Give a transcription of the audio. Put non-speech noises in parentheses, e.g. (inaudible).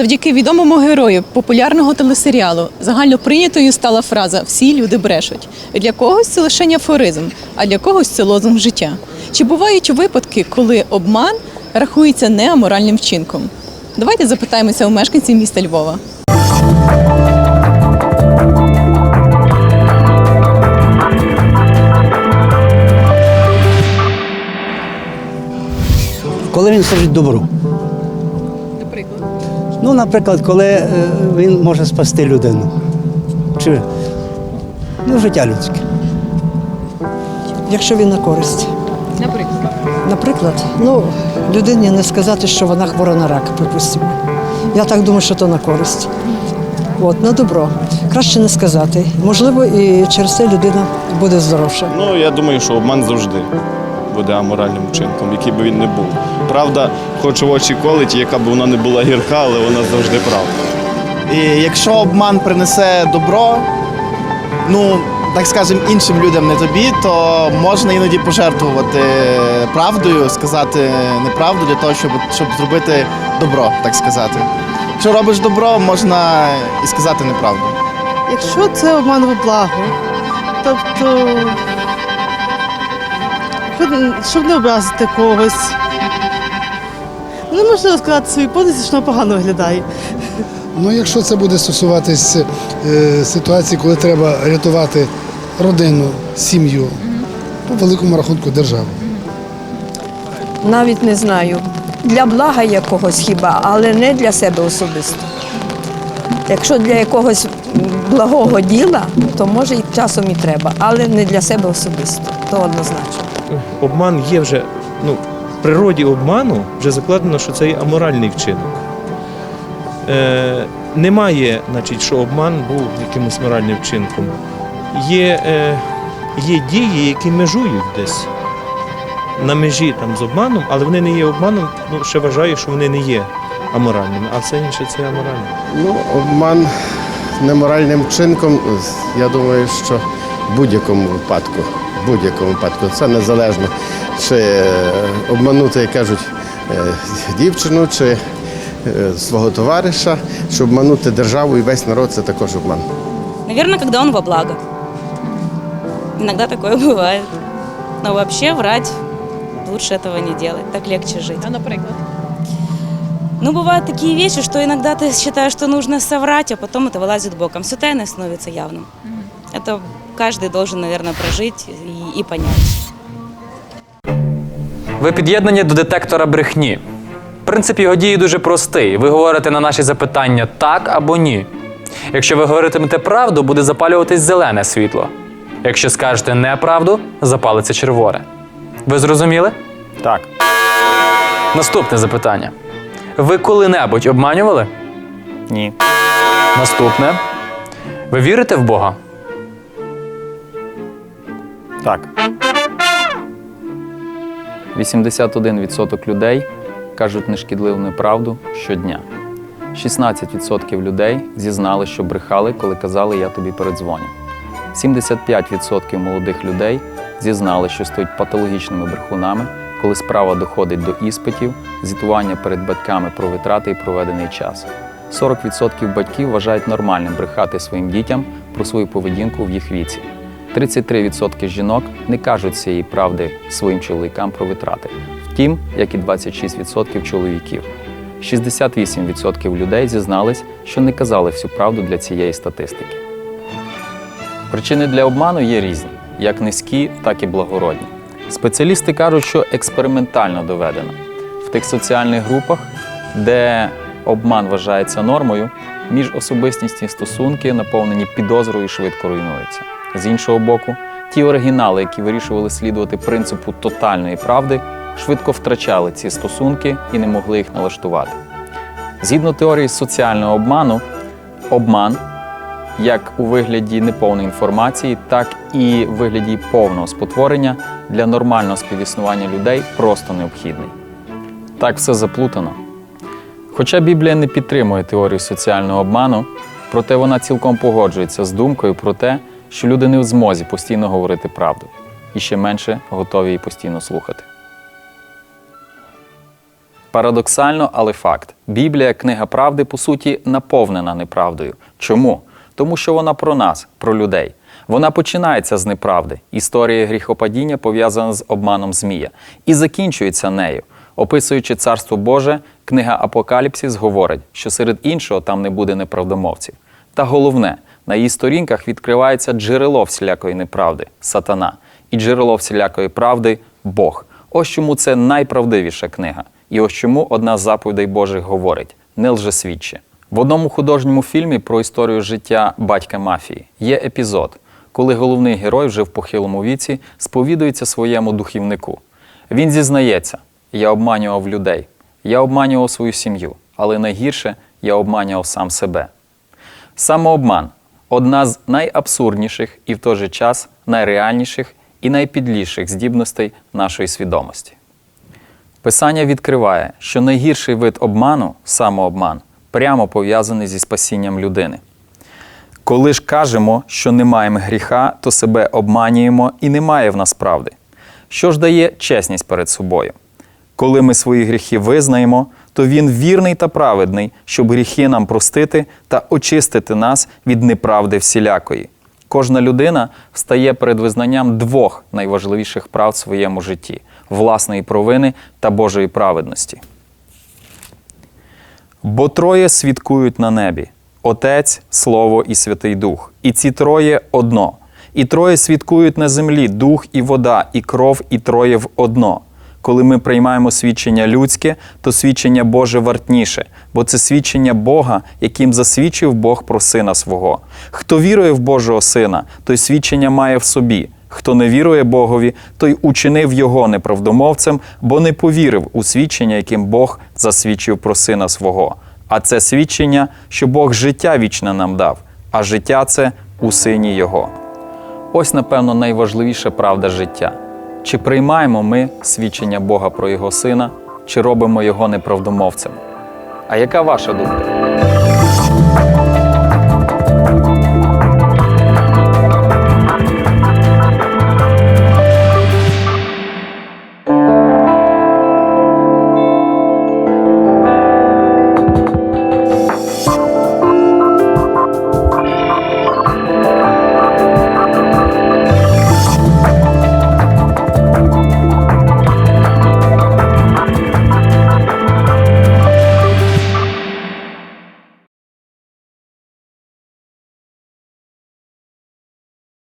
Завдяки відомому герою популярного телесеріалу загально прийнятою стала фраза Всі люди брешуть. Для когось це лише афоризм, а для когось це лозунг життя. Чи бувають випадки, коли обман рахується неаморальним вчинком? Давайте запитаємося у мешканців міста Львова. Коли він служить добру. Ну, наприклад, коли е, він може спасти людину. Чи ну, життя людське. якщо він на користь. наприклад. Наприклад, ну, людині не сказати, що вона хвора на рак, припустимо. Я так думаю, що то на користь. От, на добро. Краще не сказати. Можливо, і через це людина буде здоровша. Ну, я думаю, що обман завжди буде аморальним вчинком, який би він не був. Правда, хоч в очі колить, яка б вона не була гірка, але вона завжди правда. І якщо обман принесе добро, ну так скажемо, іншим людям, не тобі, то можна іноді пожертвувати правдою, сказати неправду для того, щоб, щоб зробити добро, так сказати. Якщо робиш добро, можна і сказати неправду. Якщо це обман во благо, тобто, щоб не образити когось. Ну, Не можна розказати свої подисі, що вона погано виглядає. Ну, якщо це буде стосуватись е, ситуації, коли треба рятувати родину, сім'ю, по великому рахунку державу. Навіть не знаю. Для блага якогось хіба, але не для себе особисто. Якщо для якогось благого діла, то може і часом і треба, але не для себе особисто. То однозначно. обман є вже, ну, природі обману вже закладено, що це є аморальний вчинок. Е, немає, значить, що обман був якимось моральним вчинком. Є, е, є дії, які межують десь на межі там, з обманом, але вони не є обманом, ну, ще вважаю, що вони не є аморальними, а все інше це аморально. Ну, обман неморальним вчинком, я думаю, що в будь-якому випадку, в будь-якому випадку, це незалежно, чи е, обманути, як кажуть, е, дівчину, чи е, свого товариша, чи обманути державу і весь народ це також обман. Наверное, когда он во благо. Иногда такое (laughs) бывает. Но вообще врать лучше этого не делать. Так легче жить. А наприклад, Ну, бывают такие вещи, что иногда ты считаешь, что нужно соврать, а потом это вылазит боком. Все тайное становится явным. Это каждый должен, наверное, прожить и, понять. Ви під'єднані до детектора брехні. Принцип його дії дуже простий. Ви говорите на наші запитання так або ні. Якщо ви говоритимете правду, буде запалюватись зелене світло. Якщо скажете неправду, запалиться червоне. Ви зрозуміли? Так. Наступне запитання. Ви коли-небудь обманювали? Ні. Наступне. Ви вірите в Бога? Так. 81% людей кажуть нешкідливу неправду щодня. 16% людей зізнали, що брехали, коли казали Я тобі передзвоню. 75% молодих людей зізнали, що стають патологічними брехунами, коли справа доходить до іспитів, звітування перед батьками про витрати і проведений час. 40% батьків вважають нормальним брехати своїм дітям про свою поведінку в їх віці. 33% жінок не кажуть цієї правди своїм чоловікам про витрати, втім, як і 26% чоловіків. 68% людей зізнались, що не казали всю правду для цієї статистики. Причини для обману є різні, як низькі, так і благородні. Спеціалісти кажуть, що експериментально доведено. В тих соціальних групах, де обман вважається нормою, міжособистісні стосунки, наповнені підозрою, швидко руйнуються. З іншого боку, ті оригінали, які вирішували слідувати принципу тотальної правди, швидко втрачали ці стосунки і не могли їх налаштувати. Згідно теорії соціального обману, обман як у вигляді неповної інформації, так і в вигляді повного спотворення для нормального співіснування людей просто необхідний. Так все заплутано. Хоча Біблія не підтримує теорію соціального обману, проте вона цілком погоджується з думкою про те, що люди не в змозі постійно говорити правду і ще менше готові її постійно слухати. Парадоксально, але факт. Біблія, книга правди, по суті, наповнена неправдою. Чому? Тому що вона про нас, про людей. Вона починається з неправди. Історія гріхопадіння пов'язана з обманом Змія і закінчується нею. Описуючи царство Боже, книга Апокаліпсис говорить, що серед іншого там не буде неправдомовців. Та головне, на її сторінках відкривається джерело всілякої неправди сатана, і джерело всілякої правди Бог. Ось чому це найправдивіша книга. І ось чому одна з заповідей Божих говорить: не лжесвідче. В одному художньому фільмі про історію життя батька мафії є епізод, коли головний герой вже в похилому віці сповідується своєму духівнику. Він зізнається: я обманював людей, я обманював свою сім'ю, але найгірше я обманював сам себе. Самообман одна з найабсурдніших і в той же час найреальніших і найпідліших здібностей нашої свідомості. Писання відкриває, що найгірший вид обману самообман прямо пов'язаний зі спасінням людини. Коли ж кажемо, що не маємо гріха, то себе обманюємо і немає в нас правди. Що ж дає чесність перед собою? Коли ми свої гріхи визнаємо, то Він вірний та праведний, щоб гріхи нам простити та очистити нас від неправди всілякої. Кожна людина встає перед визнанням двох найважливіших прав в своєму житті власної провини та Божої праведності. Бо троє свідкують на небі Отець, Слово і Святий Дух. І ці троє одно. І троє свідкують на землі дух і вода, і кров, і троє в одно. Коли ми приймаємо свідчення людське, то свідчення Боже вартніше, бо це свідчення Бога, яким засвідчив Бог про сина свого. Хто вірує в Божого Сина, той свідчення має в собі. Хто не вірує Богові, той учинив його неправдомовцем, бо не повірив у свідчення, яким Бог засвідчив про сина свого. А це свідчення, що Бог життя вічне нам дав, а життя це у сині Його. Ось, напевно, найважливіша правда життя. Чи приймаємо ми свідчення Бога про Його Сина, чи робимо його неправдомовцем? А яка ваша думка?